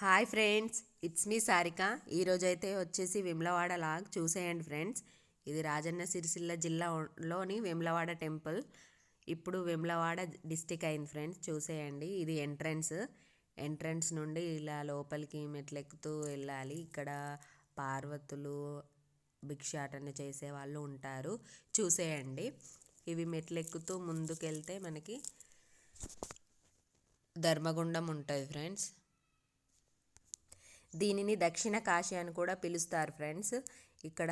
Hi friends it's me Sarika. ఈరోజైతే వచ్చేసి విమ్లవాడ log చూసేయండి ఫ్రెండ్స్. ఇది రాజన్న సిరిసిల్ల జిల్లాలోని విమ్లవాడ టెంపుల్. ఇప్పుడు విమ్లవాడ డిస్టిక్ అయింది ఫ్రెండ్స్ చూసేయండి. ఇది ఎంట్రన్స్. ఎంట్రన్స్ నుండి ఇలా లోపలికి మెట్లెక్కుతూ వెళ్ళాలి. ఇక్కడ పార్వతులు భిక్షాటన చేసే వాళ్ళు ఉంటారు. చూసేయండి. ఇవి మెట్లెక్కుతూ ముందుకెళ్తే మనకి ధర్మగుండం ఉంటుంది ఫ్రెండ్స్. దీనిని దక్షిణ కాశీ అని కూడా పిలుస్తారు ఫ్రెండ్స్. ఇక్కడ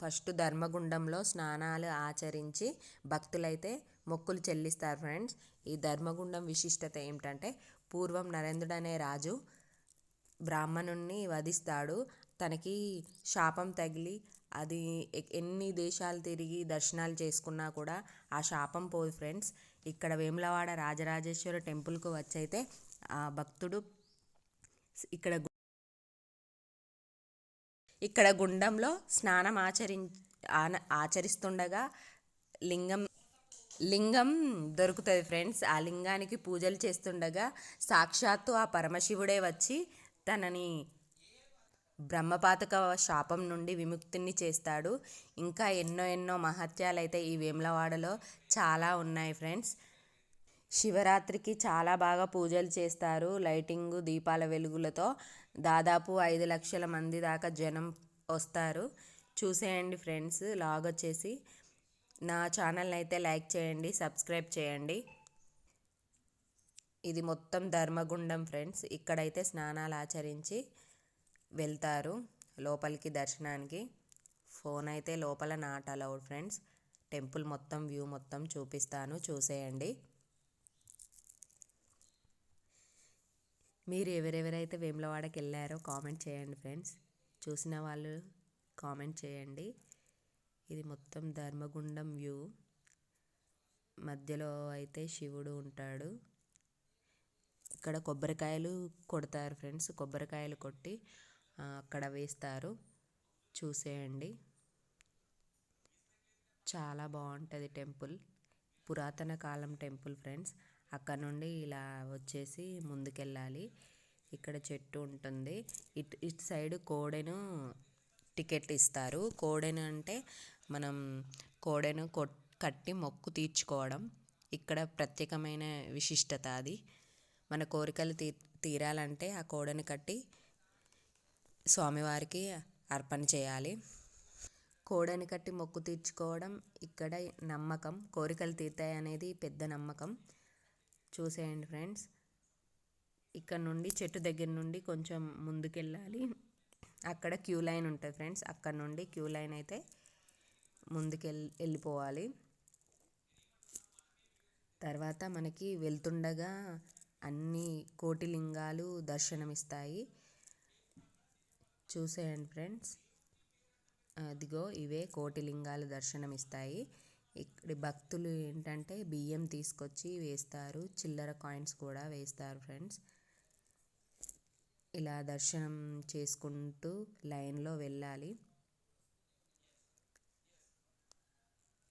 ఫస్ట్ ధర్మగుండంలో స్నానాలు ఆచరించి భక్తులైతే మొక్కులు చెల్లిస్తారు ఫ్రెండ్స్. ఈ ధర్మగుండం విశిష్టత ఏమిటంటే పూర్వం నరేంద్రుడు అనే రాజు బ్రాహ్మణుణ్ణి వధిస్తాడు. తనకి శాపం తగిలి అది ఎన్ని దేశాలు తిరిగి దర్శనాలు చేసుకున్నా కూడా ఆ శాపం పోదు ఫ్రెండ్స్. ఇక్కడ వేములవాడ రాజరాజేశ్వర టెంపుల్కు వచ్చైతే ఆ భక్తుడు ఇక్కడ ఇక్కడ గుండంలో స్నానం ఆచరి ఆచరిస్తుండగా లింగం లింగం దొరుకుతుంది ఫ్రెండ్స్. ఆ లింగానికి పూజలు చేస్తుండగా సాక్షాత్తు ఆ పరమశివుడే వచ్చి తనని బ్రహ్మపాతక శాపం నుండి విముక్తిని చేస్తాడు. ఇంకా ఎన్నో ఎన్నో మహత్యాలు అయితే ఈ వేములవాడలో చాలా ఉన్నాయి ఫ్రెండ్స్. శివరాత్రికి చాలా బాగా పూజలు చేస్తారు. లైటింగ్ దీపాల వెలుగులతో దాదాపు ఐదు లక్షల మంది దాకా జనం వస్తారు. చూసేయండి ఫ్రెండ్స్ లాగ్ వచ్చేసి నా ఛానల్ని అయితే లైక్ చేయండి సబ్స్క్రైబ్ చేయండి. ఇది మొత్తం ధర్మగుండం ఫ్రెండ్స్. ఇక్కడైతే స్నానాలు ఆచరించి వెళ్తారు లోపలికి దర్శనానికి. ఫోన్ అయితే లోపల నాట్ అలౌడ్ ఫ్రెండ్స్. టెంపుల్ మొత్తం వ్యూ మొత్తం చూపిస్తాను. చూసేయండి. మీరు ఎవరెవరైతే వేములవాడకి వెళ్ళారో కామెంట్ చేయండి ఫ్రెండ్స్. చూసిన వాళ్ళు కామెంట్ చేయండి. ఇది మొత్తం ధర్మగుండం వ్యూ. మధ్యలో అయితే శివుడు ఉంటాడు. ఇక్కడ కొబ్బరికాయలు కొడతారు ఫ్రెండ్స్. కొబ్బరికాయలు కొట్టి అక్కడ వేస్తారు. చూసేయండి. చాలా బాగుంటుంది టెంపుల్. పురాతన కాలం టెంపుల్ ఫ్రెండ్స్. అక్కడ నుండి ఇలా వచ్చేసి ముందుకెళ్ళాలి. ఇక్కడ చెట్టు ఉంటుంది. ఇటు ఇటు సైడ్ కోడెను టికెట్ ఇస్తారు. కోడెను అంటే మనం కోడెను కట్టి మొక్కు తీర్చుకోవడం ఇక్కడ ప్రత్యేకమైన విశిష్టత అది. మన కోరికలు తీ తీరాలంటే ఆ కోడెను కట్టి స్వామివారికి అర్పణ చేయాలి. కోడని కట్టి మొక్కు తీర్చుకోవడం ఇక్కడ నమ్మకం. కోరికలు తీర్తాయి అనేది పెద్ద నమ్మకం. చూసేయండి ఫ్రెండ్స్. ఇక్కడ నుండి చెట్టు దగ్గర నుండి కొంచెం ముందుకెళ్ళాలి. అక్కడ క్యూ లైన్ ఉంటుంది ఫ్రెండ్స్. అక్కడ నుండి క్యూ లైన్ అయితే ముందుకెళ్ళి వెళ్ళిపోవాలి. తర్వాత మనకి వెళ్తుండగా అన్ని కోటిలింగాలు దర్శనమిస్తాయి. చూసేయండి ఫ్రెండ్స్. అదిగో ఇవే కోటిలింగాలు దర్శనమిస్తాయి. ఇక్కడి భక్తులు ఏంటంటే బియ్యం తీసుకొచ్చి వేస్తారు. చిల్లర కాయిన్స్ కూడా వేస్తారు ఫ్రెండ్స్. ఇలా దర్శనం చేసుకుంటూ లైన్లో వెళ్ళాలి.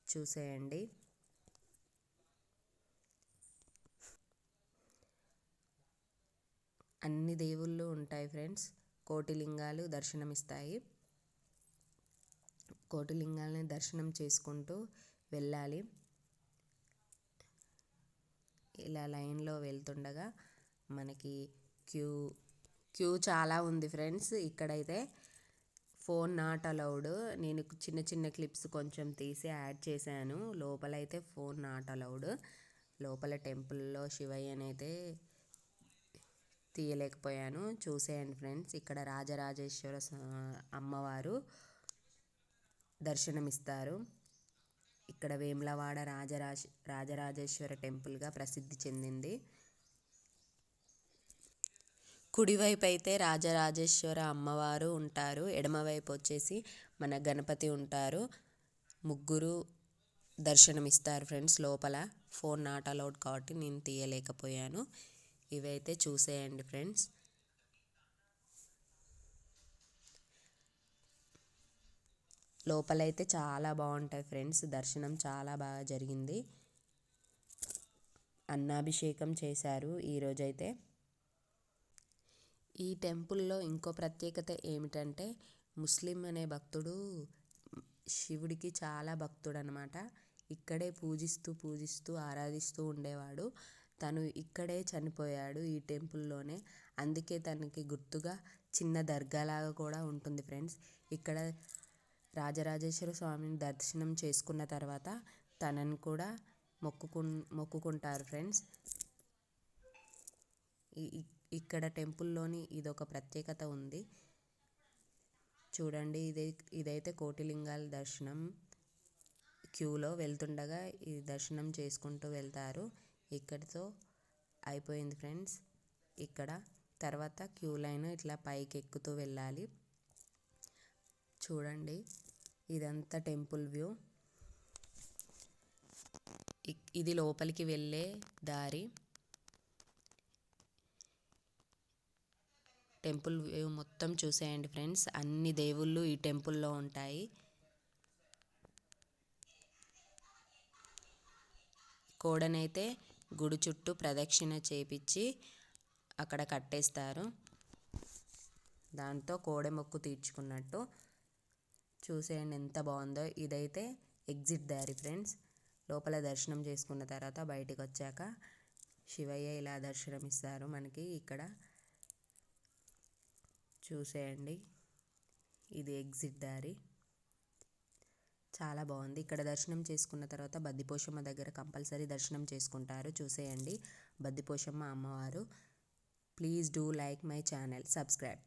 చూసేయండి. అన్ని దేవుళ్ళు ఉంటాయి ఫ్రెండ్స్. కోటిలింగాలు దర్శనమిస్తాయి. కోటిలింగాలని దర్శనం చేసుకుంటూ వెళ్ళాలి. ఇలా లైన్లో వెళ్తుండగా మనకి క్యూ క్యూ చాలా ఉంది ఫ్రెండ్స్. ఇక్కడైతే ఫోన్ నాట్ అలౌడ్. నేను చిన్న చిన్న క్లిప్స్ కొంచెం తీసి యాడ్ చేశాను. లోపలైతే ఫోన్ నాట్ అలౌడ్. లోపల టెంపుల్లో శివయ్యనైతే తీయలేకపోయాను. చూసేయండి ఫ్రెండ్స్. ఇక్కడ రాజరాజేశ్వర అమ్మవారు దర్శనమిస్తారు. ఇక్కడ వేములవాడ రాజరాజ రాజరాజేశ్వర టెంపుల్గా ప్రసిద్ధి చెందింది. కుడివైపు అయితే రాజరాజేశ్వర అమ్మవారు ఉంటారు. ఎడమవైపు వచ్చేసి మన గణపతి ఉంటారు. ముగ్గురు దర్శనమిస్తారు ఫ్రెండ్స్ లోపల. ఫోన్ నాట్ అలౌడ్ కాబట్టి నేను తీయలేకపోయాను. ఇవైతే చూసేయండి ఫ్రెండ్స్. లోపలైతే చాలా బాగుంటాయి ఫ్రెండ్స్. దర్శనం చాలా బాగా జరిగింది. అన్నాభిషేకం చేశారు ఈరోజైతే. ఈ టెంపుల్లో ఇంకో ప్రత్యేకత ఏమిటంటే ముస్లిం అనే భక్తుడు శివుడికి చాలా భక్తుడు అనమాట ఇక్కడే పూజిస్తూ పూజిస్తూ ఆరాధిస్తూ ఉండేవాడు. తను ఇక్కడే చనిపోయాడు ఈ టెంపుల్లోనే. అందుకే తనకి గుర్తుగా చిన్న దర్గాలాగా కూడా ఉంటుంది ఫ్రెండ్స్. ఇక్కడ రాజరాజేశ్వర స్వామిని దర్శనం చేసుకున్న తర్వాత తనని కూడా మొక్కుకు మొక్కుకుంటారు ఫ్రెండ్స్. ఇక్కడ టెంపుల్లోని ఇదొక ప్రత్యేకత ఉంది. చూడండి ఇదే ఇదైతే కోటిలింగాల దర్శనం. క్యూలో వెళ్తుండగా ఈ దర్శనం చేసుకుంటూ వెళ్తారు. ఇక్కడితో అయిపోయింది ఫ్రెండ్స్. ఇక్కడ తర్వాత క్యూ లైన్ ఇట్లా పైకి ఎక్కుతూ వెళ్ళాలి. చూడండి. ఇదంతా టెంపుల్ వ్యూ. ఇది లోపలికి వెళ్ళే దారి. టెంపుల్ వ్యూ మొత్తం చూసేయండి ఫ్రెండ్స్. అన్ని దేవుళ్ళు ఈ టెంపుల్లో ఉంటాయి. కోడనైతే గుడి చుట్టూ ప్రదక్షిణ చేపించి అక్కడ కట్టేస్తారు. దాంతో కోడె మొక్కు తీర్చుకున్నట్టు. చూసేయండి ఎంత బాగుందో. ఇదైతే ఎగ్జిట్ దారి ఫ్రెండ్స్. లోపల దర్శనం చేసుకున్న తర్వాత బయటికి వచ్చాక శివయ్య ఇలా దర్శనం ఇస్తారు మనకి ఇక్కడ. చూసేయండి. ఇది ఎగ్జిట్ దారి. చాలా బాగుంది. ఇక్కడ దర్శనం చేసుకున్న తర్వాత బద్దిపోషమ్మ దగ్గర కంపల్సరీ దర్శనం చేసుకుంటారు. చూసేయండి. బద్దిపోషమ్మ అమ్మవారు. Please do like my channel. Subscribe.